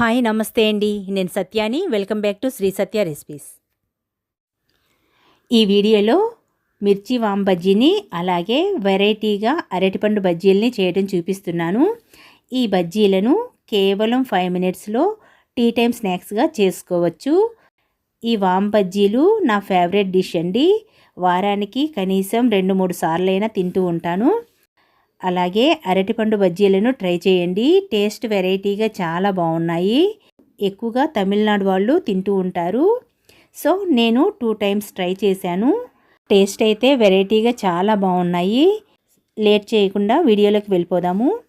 Hi నమస్తే అండి. నేను సత్యాని. Welcome back to Sri Satya Recipes. ఈ వీడియోలో మిర్చి వామ్ బజ్జీని అలాగే వెరైటీగా అరటిపండు బజ్జీలని చేయడం చూపిస్తున్నాను. ఈ బజ్జీలను కేవలం ఫైవ్ మినిట్స్లో టీ టైమ్ స్నాక్స్గా చేసుకోవచ్చు. ఈ వామ్ బజ్జీలు నా ఫేవరెట్ డిష్ అండి. వారానికి కనీసం రెండు మూడు సార్లైనా తింటూ ఉంటాను. అలాగే అరటిపండు బజ్జీలను ట్రై చేయండి. టేస్ట్ వెరైటీగా చాలా బాగున్నాయి. ఎక్కువగా తమిళనాడు వాళ్ళు తింటూ ఉంటారు. సో నేను టూ టైమ్స్ ట్రై చేశాను. టేస్ట్ అయితే వెరైటీగా చాలా బాగున్నాయి. లేట్ చేయకుండా వీడియోలోకి వెళ్ళిపోదాము.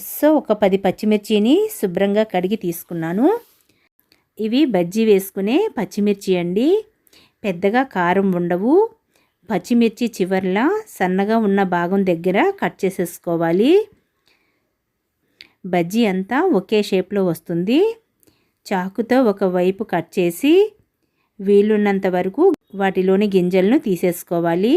సో ఒక పది పచ్చిమిర్చిని శుభ్రంగా కడిగి తీసుకున్నాను. ఇవి బజ్జీ వేసుకునే పచ్చిమిర్చి అండి. పెద్దగా కారం ఉండవు. పచ్చిమిర్చి చివర్ల సన్నగా ఉన్న భాగం దగ్గర కట్ చేసేసుకోవాలి. బజ్జీ అంతా ఒకే షేప్లో వస్తుంది. చాకుతో ఒకవైపు కట్ చేసి వీలున్నంత వరకు వాటిలోని గింజలను తీసేసుకోవాలి.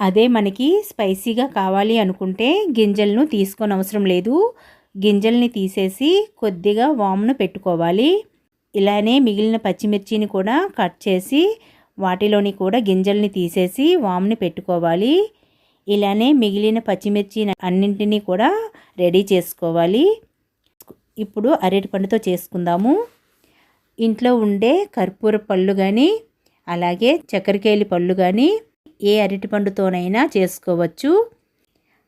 అదే మనకి స్పైసీగా కావాలి అనుకుంటే గింజలను తీసుకొని అవసరం లేదు. గింజల్ని తీసేసి కొద్దిగా వామ్ను పెట్టుకోవాలి. ఇలానే మిగిలిన పచ్చిమిర్చిని కూడా కట్ చేసి వాటిలోని కూడా గింజల్ని తీసేసి వామ్ని పెట్టుకోవాలి. ఇలానే మిగిలిన పచ్చిమిర్చి అన్నింటినీ కూడా రెడీ చేసుకోవాలి. ఇప్పుడు అరటిపండుతో చేసుకుందాము. ఇంట్లో ఉండే కర్పూర పళ్ళు కానీ అలాగే చక్కెరకేలి పళ్ళు కానీ ఏ అరటిపండుతోనైనా చేసుకోవచ్చు.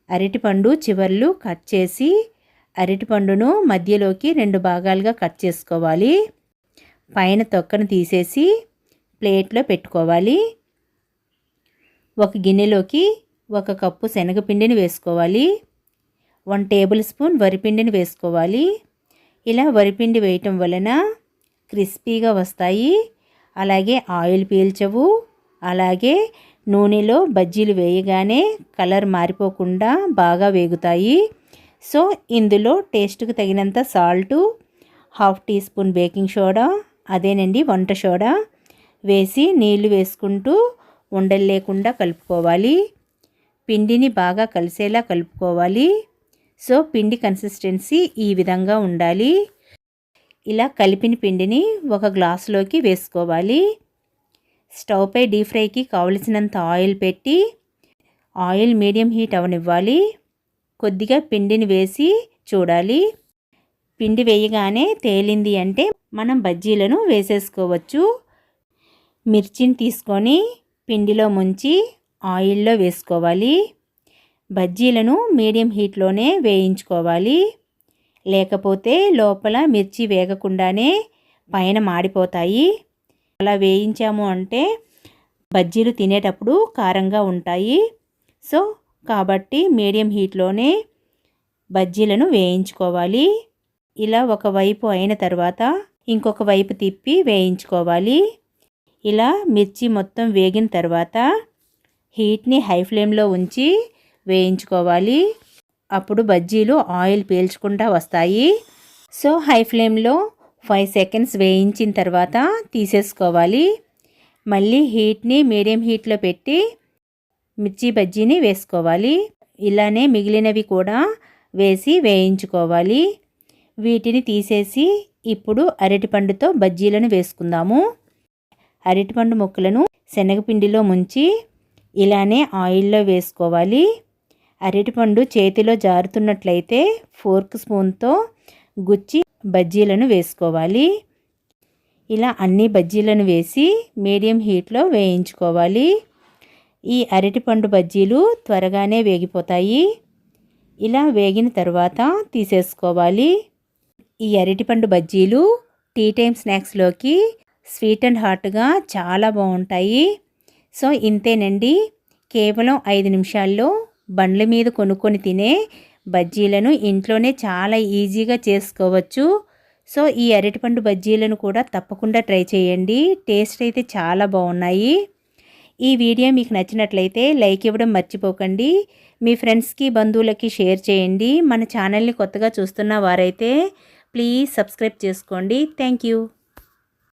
అరటిపండు చివర్లు కట్ చేసి అరటిపండును మధ్యలోకి రెండు భాగాలుగా కట్ చేసుకోవాలి. పైన తొక్కను తీసేసి ప్లేట్లో పెట్టుకోవాలి. ఒక గిన్నెలోకి ఒక కప్పు శనగపిండిని వేసుకోవాలి. వన్ టేబుల్ స్పూన్ వరిపిండిని వేసుకోవాలి. ఇలా వరిపిండి వేయటం వలన క్రిస్పీగా వస్తాయి. అలాగే ఆయిల్ పీల్చవు. అలాగే నూనెలో బజ్జీలు వేయగానే కలర్ మారిపోకుండా బాగా వేగుతాయి. సో ఇందులో టేస్ట్కి తగినంత salt half teaspoon baking soda అదేనండి వంట సోడా వేసి నీళ్ళు వేసుకుంటూ ఉండలు లేకుండా కలుపుకోవాలి. పిండిని బాగా కలిసేలా కలుపుకోవాలి. సో పిండి కన్సిస్టెన్సీ ఈ విధంగా ఉండాలి. ఇలా కలిపిన పిండిని ఒక గ్లాసులోకి వేసుకోవాలి. స్టవ్పై డీప్ ఫ్రైకి కావలసినంత ఆయిల్ పెట్టి ఆయిల్ మీడియం హీట్ అవనివ్వాలి. కొద్దిగా పిండిని వేసి చూడాలి. పిండి వేయగానే తేలింది అంటే మనం బజ్జీలను వేసేసుకోవచ్చు. మిర్చిని తీసుకొని పిండిలో ముంచి ఆయిల్లో వేసుకోవాలి. బజ్జీలను మీడియం హీట్లోనే వేయించుకోవాలి. లేకపోతే లోపల మిర్చి వేగకుండానే పైన మాడిపోతాయి. అలా వేయించాము అంటే బజ్జీలు తినేటప్పుడు కారంగా ఉంటాయి. సో కాబట్టి మీడియం హీట్లోనే బజ్జీలను వేయించుకోవాలి. ఇలా ఒకవైపు అయిన తర్వాత ఇంకొక వైపు తిప్పి వేయించుకోవాలి. ఇలా మిర్చి మొత్తం వేగిన తర్వాత హీట్ని హై ఫ్లేమ్లో ఉంచి వేయించుకోవాలి. అప్పుడు బజ్జీలు ఆయిల్ పీల్చుకుంటా వస్తాయి. సో హై ఫ్లేమ్లో ఫైవ్ సెకండ్స్ వేయించిన తర్వాత తీసేసుకోవాలి. మళ్ళీ హీట్ని మీడియం హీట్లో పెట్టి మిర్చి బజ్జీని వేసుకోవాలి. ఇలానే మిగిలినవి కూడా వేసి వేయించుకోవాలి. వీటిని తీసేసి ఇప్పుడు అరటిపండుతో బజ్జీలను వేసుకుందాము. అరటిపండు ముక్కలను శనగపిండిలో ముంచి ఇలానే ఆయిల్లో వేసుకోవాలి. అరటిపండు చేతిలో జారుతున్నట్లయితే ఫోర్క్ స్పూన్తో గుచ్చి బజ్జీలను వేసుకోవాలి. ఇలా అన్ని బజ్జీలను వేసి మీడియం హీట్లో వేయించుకోవాలి. ఈ అరటిపండు బజ్జీలు త్వరగానే వేగిపోతాయి. ఇలా వేగిన తర్వాత తీసేసుకోవాలి. ఈ అరటిపండు బజ్జీలు టీ టైమ్ స్నాక్స్లోకి స్వీట్ అండ్ హాట్గా చాలా బాగుంటాయి సో ఇంతేనండి. కేవలం ఐదు నిమిషాల్లో బండ్ల మీద కొనుక్కొని తినే బజ్జీలను ఇంట్లోనే చాలా ఈజీగా చేసుకోవచ్చు. సో ఈ అరటిపండు బజ్జీలను కూడా తప్పకుండా ట్రై చేయండి. టేస్ట్ అయితే చాలా బాగున్నాయి ఈ వీడియో మీకు నచ్చినట్లయితే లైక్ ఇవ్వడం మర్చిపోకండి. మీ ఫ్రెండ్స్కి బంధువులకి షేర్ చేయండి. మన ఛానల్ని కొత్తగా చూస్తున్న వారైతే ప్లీజ్ సబ్స్క్రైబ్ చేసుకోండి. Thank you